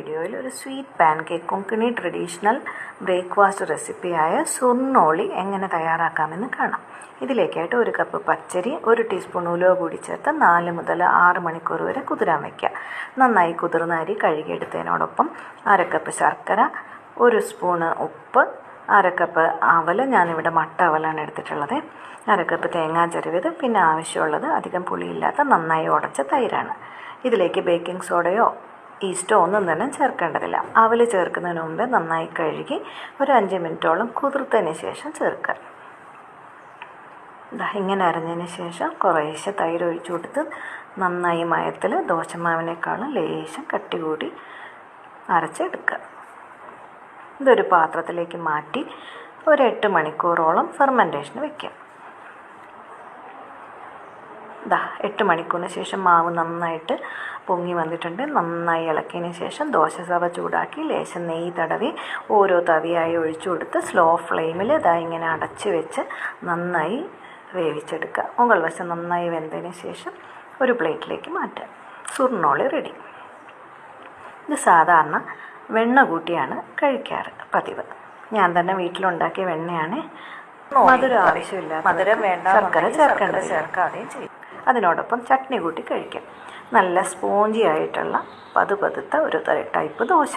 വീഡിയോയിൽ ഒരു sweet pancake Konkani traditional breakfast റെസിപ്പിയായ surnoli എങ്ങനെ തയ്യാറാക്കാമെന്ന് കാണാം. ഇതിലേക്കായിട്ട് ഒരു കപ്പ് പച്ചരി ഒരു ടീസ്പൂൺ ഉലുവ കൂടി ചേർത്ത് നാല് മുതൽ ആറ് മണിക്കൂർ വരെ കുതിരാൻ വയ്ക്കുക നന്നായി കുതിർന്ന അരി കഴുകിയെടുത്തതിനോടൊപ്പം അരക്കപ്പ് കപ്പ് ശർക്കര ഒരു സ്പൂണ് ഉപ്പ് അരക്കപ്പ് കപ്പ് അവൽ. ഞാനിവിടെ മട്ട അവലാണ് എടുത്തിട്ടുള്ളത്. അരക്കപ്പ് കപ്പ് തേങ്ങാ ചെരുവിത് പിന്നെ ആവശ്യമുള്ളത് അധികം പുളിയില്ലാത്ത നന്നായി ഉടച്ച തൈരാണ്. ഇതിലേക്ക് ബേക്കിംഗ് സോഡയോ ഈസ്റ്റോ ഒന്നും തന്നെ ചേർക്കേണ്ടതില്ല. അവൽ ചേർക്കുന്നതിന് മുമ്പേ നന്നായി കഴുകി ഒരു അഞ്ച് മിനിറ്റോളം കുതിർത്തതിന് ശേഷം ചേർക്കുക. ഇങ്ങനെ അരഞ്ഞതിന് ശേഷം കുറേശ്ശെ തൈര് ഒഴിച്ചു കൊടുത്ത് നന്നായി മയത്തിൽ ദോശമാവിനേക്കാളും ലേശം കട്ടി കൂടി അരച്ചെടുക്കുക. ഇതൊരു പാത്രത്തിലേക്ക് മാറ്റി ഒരു എട്ട് മണിക്കൂറോളം ഫെർമെന്റേഷന് വെക്കുക. ദാ എട്ട് മണിക്കൂറിന് ശേഷം മാവ് നന്നായിട്ട് പൊങ്ങി വന്നിട്ടുണ്ട്. നന്നായി ഇളക്കിയതിന് ശേഷം ദോശ ദോശസവ ചൂടാക്കി ലേശം നെയ്യ് തടവി ഓരോ തവിയായി ഒഴിച്ചു കൊടുത്ത് സ്ലോ ഫ്ലെയിമിൽ ഇതാ ഇങ്ങനെ അടച്ച് വെച്ച് നന്നായി വേവിച്ചെടുക്കുക. മുകൾ വശം നന്നായി വെന്തതിന് ശേഷം ഒരു പ്ലേറ്റിലേക്ക് മാറ്റുക. സുർണോളി റെഡി ഇത് സാധാരണ വെണ്ണ കൂട്ടിയാണ് കഴിക്കാറ് പതിവ്. ഞാൻ തന്നെ വീട്ടിലുണ്ടാക്കിയ വെണ്ണയാണ്. മധുരം ആവശ്യമില്ല മധുരം വേണ്ട ശർക്കര ചേർക്കേണ്ടത് ചേർക്കാതെയും ചെയ്യും. അതിനോടൊപ്പം ചട്നി കൂട്ടി കഴിക്കാം. നല്ല സ്പോഞ്ചി ആയിട്ടുള്ള പതുപതുത്ത ഒരു ടൈപ്പ് ദോശ.